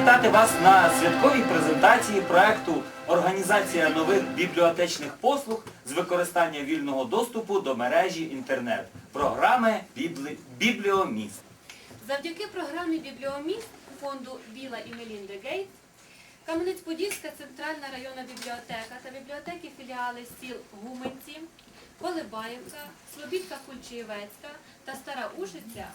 Вітати вас на святковій презентації проекту Організація нових бібліотечних послуг з використання вільного доступу до мережі інтернет. Програми Біблі... Бібліоміст. Завдяки програмі Бібліоміст фонду Біла і Мелінди Гейтс Кам'янець-Подільська центральна районна бібліотека та бібліотеки філіали сіл Гуменці, Колибаївка, Слобідка Кульчиєвецька та Стара Ушиця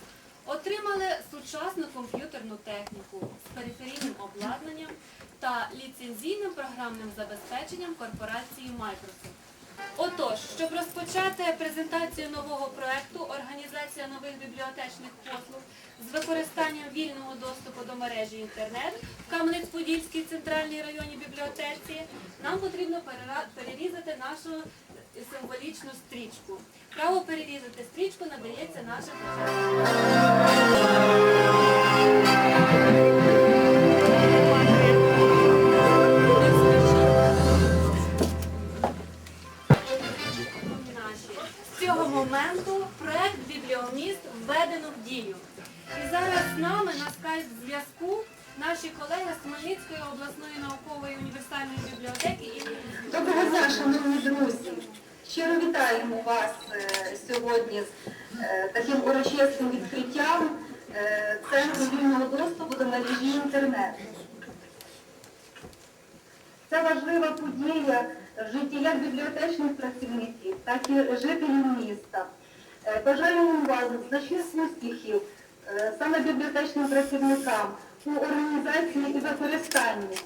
отримали сучасну комп'ютерну техніку з периферійним обладнанням та ліцензійним програмним забезпеченням корпорації Microsoft. Отож, щоб розпочати презентацію нового проекту Організація нових бібліотечних послуг з використанням вільного доступу до мережі інтернет в Кам'янець-Подільській центральній районній бібліотеці, нам потрібно перерізати нашу символічну стрічку. Право перерізати стрічку надається нашим сьогодні з е, таким урочистим відкриттям е, Центру вільного доступу до мережі інтернет. Це важлива подія в житті як бібліотечних працівників, так і жителів міста. Е, Бажаємо вам значних успіхів саме бібліотечним працівникам у організації і використанні,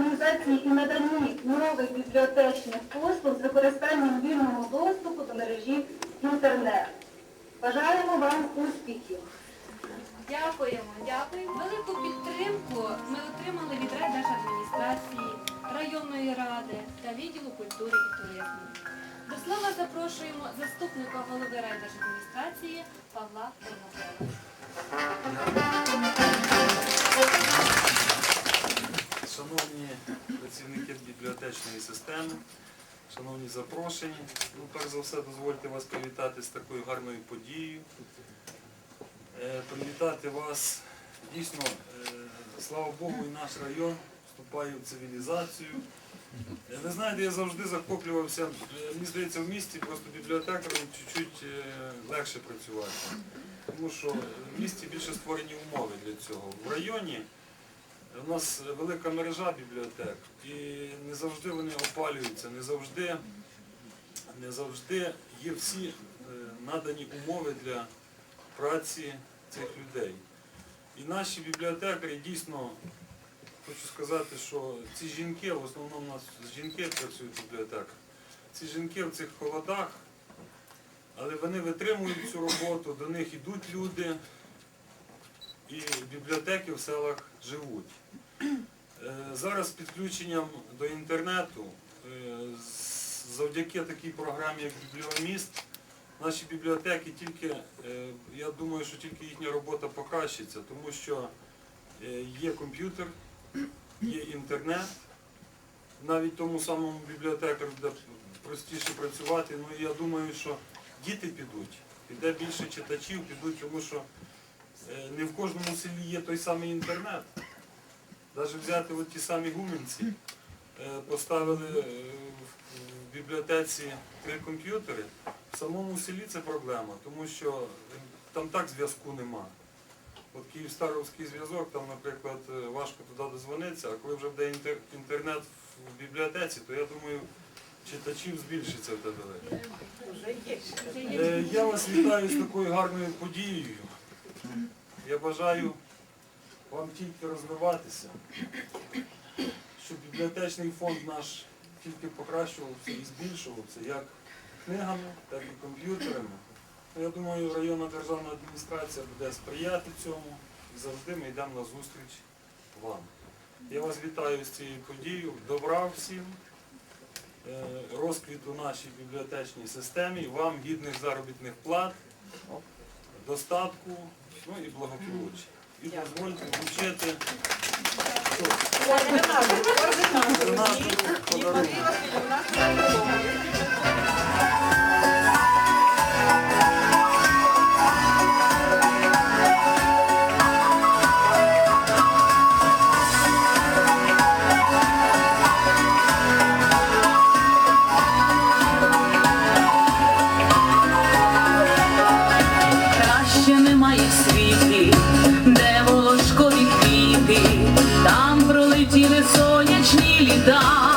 організації і наданні нових бібліотечних послуг з використанням вільного доступу до мережі інтернет. Бажаємо вам успіхів! Дякуємо, дякуємо. Велику підтримку ми отримали від райдержадміністрації, районної ради та відділу культури і туризму. До слова запрошуємо заступника голови райдержадміністрації Павла Тернопила. Шановні працівники бібліотечної системи, шановні запрошені, ну, перш за все дозвольте вас привітати з такою гарною подією. Е, Привітати вас дійсно, е, слава Богу, і наш район вступає в цивілізацію. Е, Ви знаєте, я завжди захоплювався, мені здається, в місті просто бібліотекарам чуть-чуть легше працювати. Тому що в місті більше створені умови для цього. В районі у нас велика мережа бібліотек і не завжди вони опалюються, не завжди, не завжди є всі е, надані умови для праці цих людей. І наші бібліотекарі дійсно, хочу сказати, що ці жінки, в основному у нас жінки працюють в бібліотеках, ці жінки в цих холодах, але вони витримують цю роботу, до них йдуть люди, і бібліотеки в селах живуть. Е, Зараз з підключенням до інтернету, е, завдяки такій програмі, як Бібліоміст, наші бібліотеки тільки, е, я думаю, що тільки їхня робота покращиться, тому що є комп'ютер, є інтернет, навіть тому самому бібліотекарю буде простіше працювати. Ну я думаю, що діти підуть, піде більше читачів, підуть, тому що не в кожному селі є той самий інтернет. Навіть взяти от ті самі гумінці, е, поставили е, в- бібліотеці три комп'ютери. В самому селі це проблема, тому що е, там так зв'язку нема. От Київстаровський зв'язок, там, наприклад, е, важко туди дозвонитися, а коли вже буде інтернет в бібліотеці, то я думаю, читачів збільшиться в тебе. Е, Я вас вітаю з такою гарною подією. Я бажаю вам тільки розвиватися, щоб бібліотечний фонд наш тільки покращувався і збільшувався, як книгами, так і комп'ютерами. Ну, Я думаю, районна державна адміністрація буде сприяти цьому і завжди ми йдемо на зустріч вам. Я вас вітаю з цією подією, добра всім, е, розквіту нашій бібліотечній системі, вам гідних заробітних плат, достатку, ну і благополуччя. І дозвольте вручити координату подарунок. 的。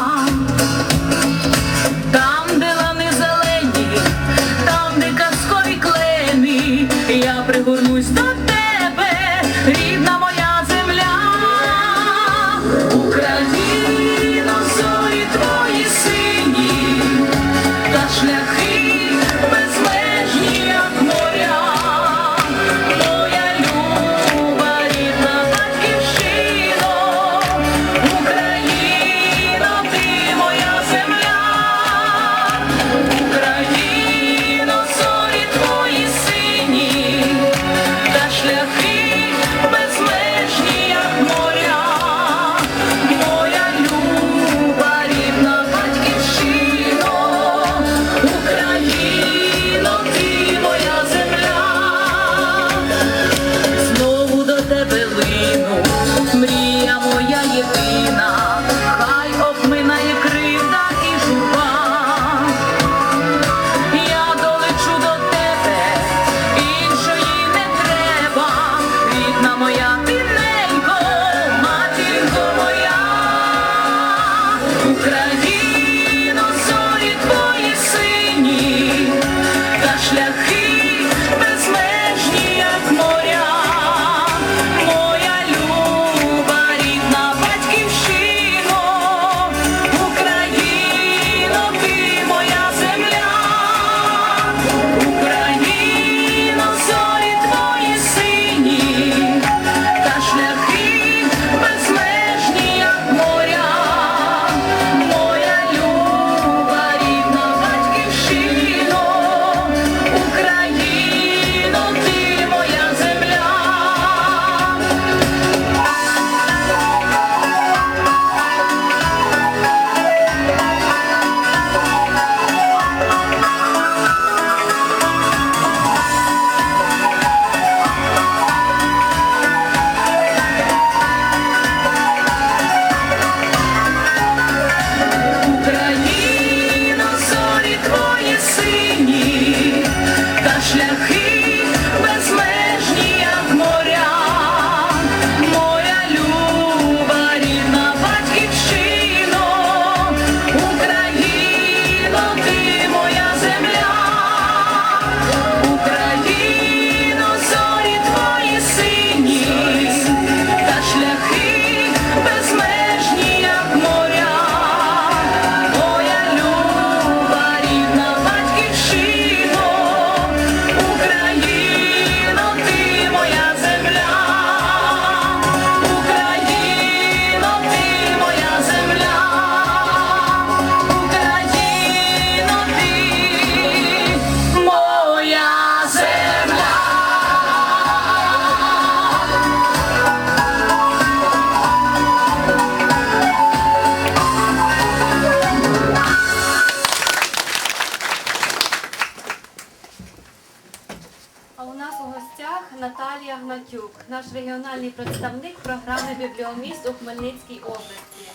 А у нас у гостях Наталія Гнатюк, наш регіональний представник програми Бібліоміст у Хмельницькій області.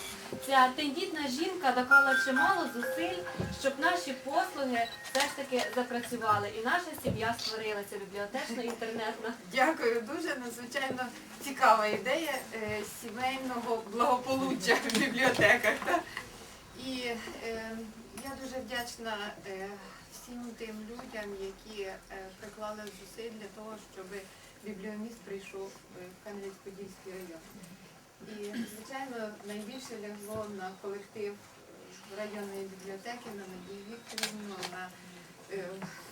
Ця тендітна жінка доклала чимало зусиль, щоб наші послуги все ж таки запрацювали. І наша сім'я створилася бібліотечно-інтернетна. Дякую, дуже надзвичайно цікава ідея е, сімейного благополуччя в бібліотеках. та. І е, я дуже вдячна е, всім тим людям, які е, приклали зусиль для того, щоб бібліоміст прийшов е, в Кам'янець-Подільський район. І, звичайно, найбільше лягло на колектив е, районної бібліотеки, на Надію Вікторівну, на,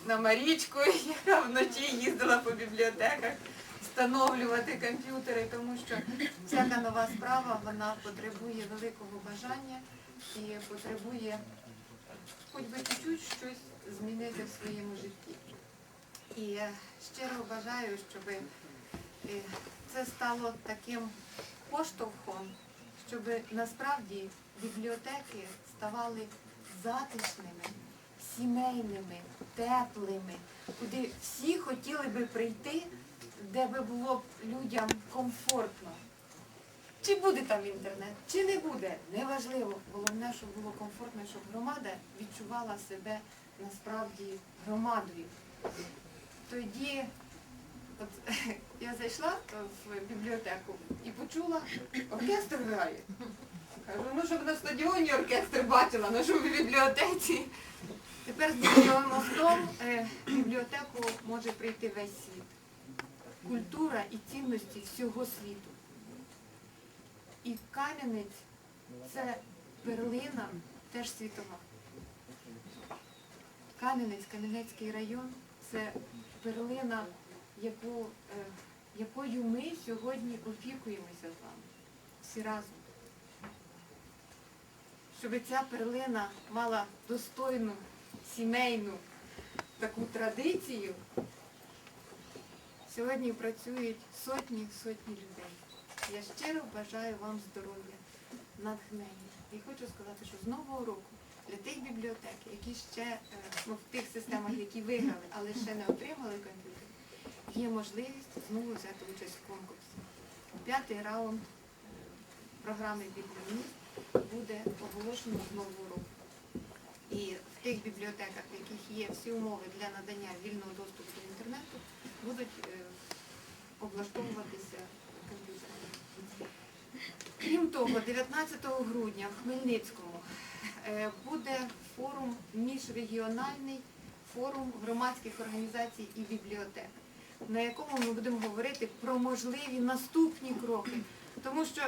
на Марічку, яка вночі їздила по бібліотеках встановлювати комп'ютери, тому що всяка нова справа вона потребує великого бажання і потребує хоч би чуть-чуть щось змінити в своєму житті. І я щиро бажаю, щоб е, це стало таким поштовхом, щоб насправді бібліотеки ставали затишними, сімейними, теплими, куди всі хотіли би прийти, де би було б людям комфортно. Чи буде там інтернет, чи не буде, неважливо. Головне, щоб було комфортно, щоб громада відчувала себе насправді громадою. Тоді от, я зайшла в бібліотеку і почула, оркестр грає. Кажу, ну щоб на стадіоні оркестр бачила, ну щоб в бібліотеці. Тепер з бібліо мостом е, в бібліотеку може прийти весь світ. Культура і цінності всього світу. І Кам'янець це перлина теж світова. Кам'янець, Кам'янецький район це перлина, яку, е, якою ми сьогодні опікуємося з вами. Всі разом. Щоб ця перлина мала достойну сімейну таку традицію, сьогодні працюють сотні сотні людей. Я щиро бажаю вам здоров'я, натхнення. І хочу сказати, що з нового року для тих бібліотек, які ще е, ну, в тих системах, які виграли, але ще не отримали комп'ютер, є можливість знову взяти участь в конкурсі. П'ятий раунд е, програми «Бібліоміст» буде оголошено з нового року. І в тих бібліотеках, в яких є всі умови для надання вільного доступу до інтернету, будуть е, облаштовуватися комп'ютери. Крім того, 19 грудня в Хмельницькому буде форум міжрегіональний форум громадських організацій і бібліотек, на якому ми будемо говорити про можливі наступні кроки. Тому що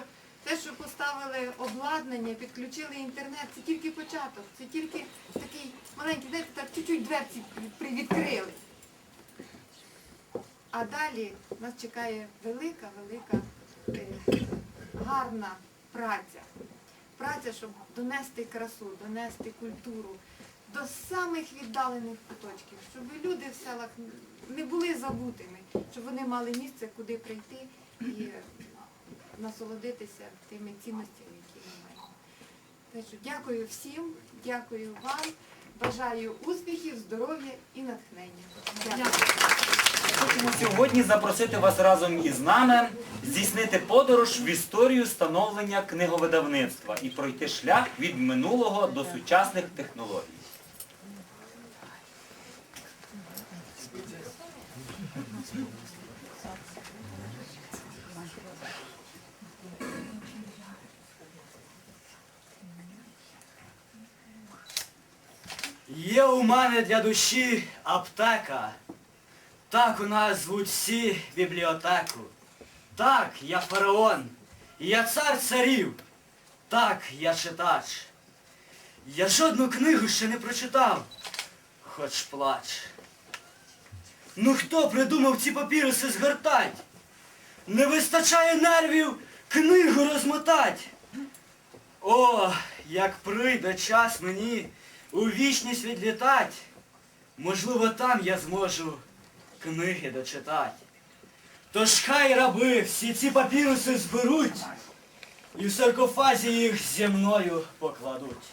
те, що поставили обладнання, підключили інтернет, це тільки початок, це тільки такий маленький, знаєте, так чуть-чуть дверці привідкрили. А далі нас чекає велика, велика, е, гарна праця. Праця, щоб донести красу, донести культуру до самих віддалених куточків, щоб люди в селах не були забутими, щоб вони мали місце, куди прийти і е, насолодитися тими цінностями, які ми маємо. Так що дякую всім, дякую вам, бажаю успіхів, здоров'я і натхнення. Дякую. Хочемо сьогодні запросити вас разом із нами здійснити подорож в історію становлення книговидавництва і пройти шлях від минулого до сучасних технологій. Є у мене для душі аптека. Так у нас звуть всі бібліотеку. Так, я фараон. Я цар царів. Так, я читач. Я жодну книгу ще не прочитав, хоч плач. Ну хто придумав ці папіруси згортать? Не вистачає нервів книгу розмотать. О, як прийде час мені у вічність відлітать, можливо, там я зможу книги дочитати. Тож хай раби всі ці папіруси зберуть і в саркофазі їх зі мною покладуть.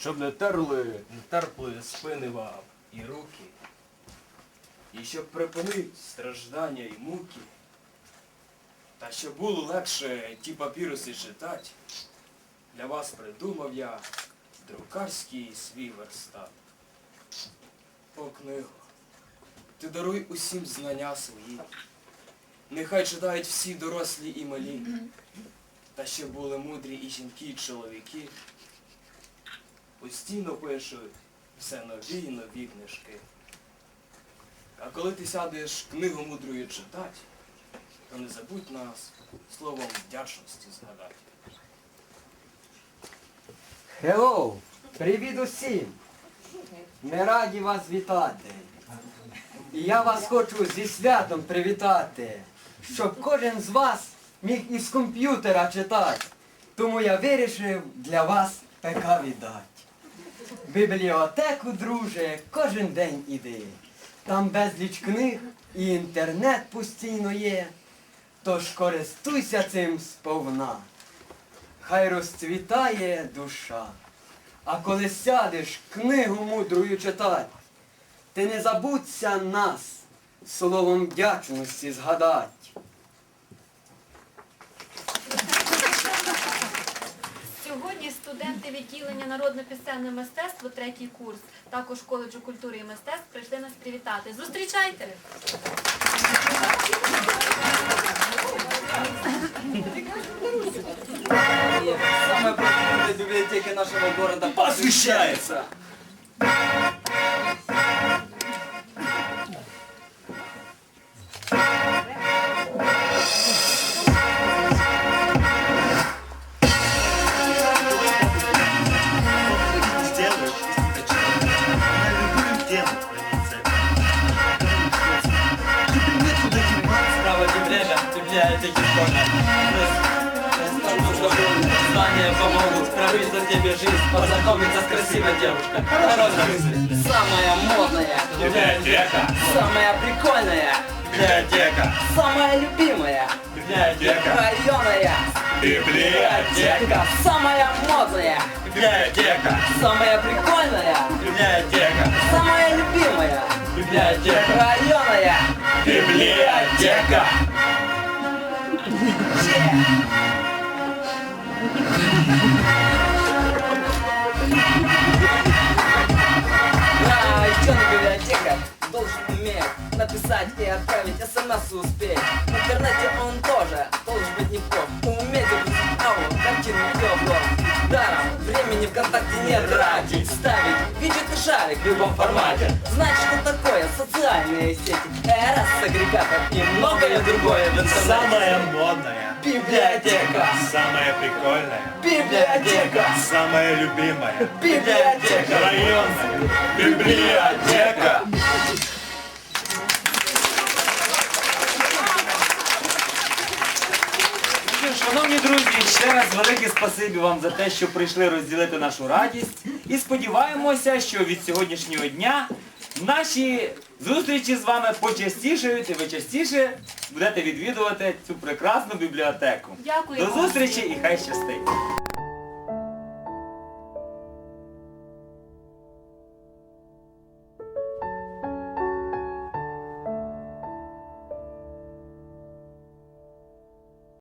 Щоб не терли, не терпли спини вам і руки. І щоб припинить страждання і муки. Та щоб було легше ті папіруси читать, для вас придумав я друкарський свій верстат. О, книго, ти даруй усім знання свої. Нехай читають всі дорослі і малі, та щоб були мудрі і жінки, і чоловіки постійно пишуть все нові і нові книжки. А коли ти сядеш книгу мудрою читати, то не забудь нас словом вдячності згадати. Хеллоу! Привіт усім! Ми раді вас вітати. І я вас хочу зі святом привітати, щоб кожен з вас міг із комп'ютера читати. Тому я вирішив для вас ПК віддати. Бібліотеку, друже, кожен день іди. Там безліч книг і інтернет постійно є. Тож користуйся цим сповна. Хай розцвітає душа. А коли сядеш книгу мудрою читать, ти не забудься нас словом вдячності згадать. Сьогодні студенти відділення народно-пісенне мистецтво, третій курс, також коледжу культури і мистецтв, прийшли нас привітати. Зустрічайте! Самая нашего города Посвящается! Помогут пробиться тебе жизнь, познакомиться с красивой девушкой. Хорошая мысль. Самая модная, Библиотека, самая прикольная, библиотека, самая любимая, библиотека, районная, библиотека, самая модная, библиотека, самая прикольная, библиотека, самая любимая, библиотека, районная. библиотека. Районная должен уметь написать и отправить смс успеть. В интернете он тоже должен быть неплох. Уметь загрузить аудио, картину, видеоблог. Даром времени ВКонтакте не тратить. Ставить виджет и шарик в любом формате. Знать, что такое социальные сети. Раз агрегатор и многое другое в интернете. Самая модная, Библиотека. самая прикольная, Библиотека. самая любимая, Библиотека. районная библиотека. Шановні друзі, ще раз велике спасибі вам за те, що прийшли розділити нашу радість. І сподіваємося, що від сьогоднішнього дня наші зустрічі з вами почастішають і ви частіше будете відвідувати цю прекрасну бібліотеку. Дякую До зустрічі і хай щастить!